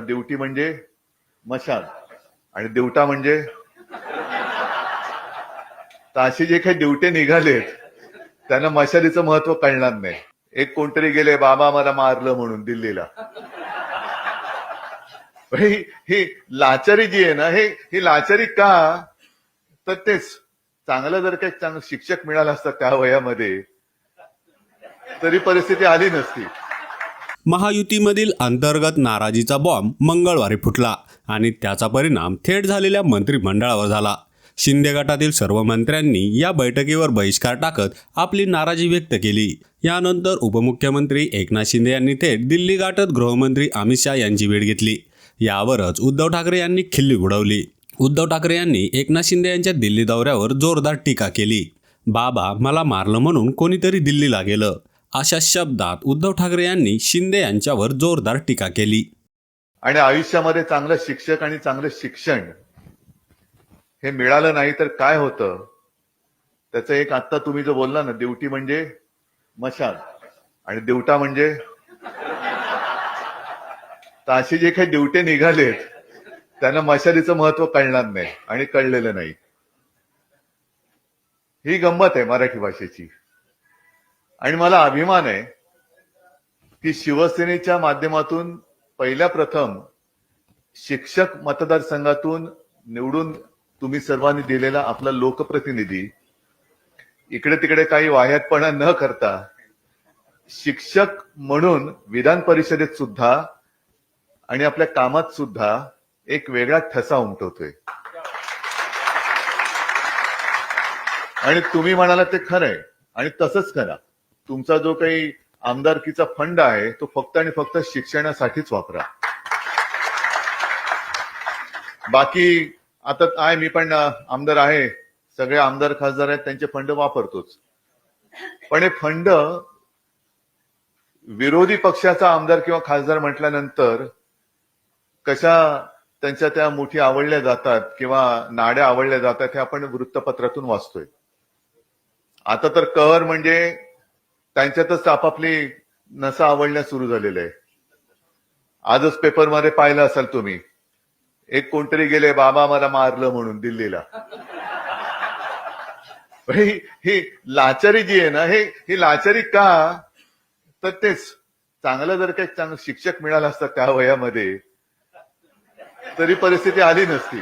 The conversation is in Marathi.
देवटी म्हणजे मशाल. आणि देवटा म्हणजे तर असे जे काही देवटे निघालेत त्यांना मशालीचं महत्त्व कळणार नाही. एक कोणतरी गेले बाबा मला मारलं म्हणून दिल्लीला. ही ही लाचारी जी आहे ना हे ही लाचारी का? तर तेच. चांगलं जर काही चांगलं शिक्षक मिळालं असतं त्या वयामध्ये तरी परिस्थिती आली नसती. महायुतीमधील अंतर्गत नाराजीचा बॉम्ब मंगळवारी फुटला आणि त्याचा परिणाम थेट झालेल्या मंत्रिमंडळावर झाला. शिंदे गटातील सर्व मंत्र्यांनी या बैठकीवर बहिष्कार टाकत आपली नाराजी व्यक्त केली. यानंतर उपमुख्यमंत्री एकनाथ शिंदे यांनी थेट दिल्ली गाठत गृहमंत्री अमित शहा यांची भेट घेतली. यावरच उद्धव ठाकरे यांनी खिल्ली उडवली. उद्धव ठाकरे यांनी एकनाथ शिंदे यांच्या दिल्ली दौऱ्यावर जोरदार टीका केली. बाबा मला मारलं म्हणून कोणीतरी दिल्लीला गेलं. अशा शब्दात उद्धव ठाकरे यांनी शिंदे यांच्यावर जोरदार टीका केली. आणि आयुष्यामध्ये चांगलं शिक्षक आणि चांगलं शिक्षण हे मिळालं नाही तर काय होतं? त्याचं एक आत्ता तुम्ही जो बोलला ना देवटी म्हणजे मशाल आणि देवटा म्हणजे तर असे जे काही देवटे निघालेत त्यांना मशालीचं महत्त्व कळणार नाही आणि कळलेलं नाही. ही गंमत आहे मराठी भाषेची. आणि मला अभिमान आहे की शिवसेनेच्या माध्यमातून पहिल्या प्रथम शिक्षक मतदारसंघातून निवडून तुम्ही सर्वांनी दिलेला आपला लोकप्रतिनिधी. इकडे तिकडे काही वाह्यातपणा न करता शिक्षक म्हणून विधान परिषदेत सुद्धा आणि आपल्या कामात सुद्धा एक वेगळा ठसा उमटवतोय. आणि तुम्ही म्हणाला ते खरंय आणि तसंच करा. तुमचा जो काही आमदारकीचा फंड आहे तो फक्त आणि फक्त शिक्षणासाठीच वापरा. बाकी आता आहे मी पण आमदार आहे. सगळे आमदार खासदार आहेत त्यांचे फंड वापरतोच. पण हे फंड विरोधी पक्षाचा आमदार किंवा खासदार म्हटल्यानंतर कशा त्यांच्या त्या मुठी आवडल्या जातात किंवा नाड्या आवडल्या जातात हे आपण वृत्तपत्रातून वाचतोय. आता तर कहर म्हणजे त्यांच्यातच आपापली नसा आवडण्यास सुरू झालेलं आहे. आजच पेपरमध्ये पाहिलं असाल तुम्ही एक कोणतरी गेले बाबा मला मारलं म्हणून दिल्लीला. ही ही लाचारी जी आहे ना हे ही लाचारी का? तर तेच चांगलं जर काही चांगलं शिक्षक मिळालं असतं त्या वयामध्ये तरी परिस्थिती आली नसती.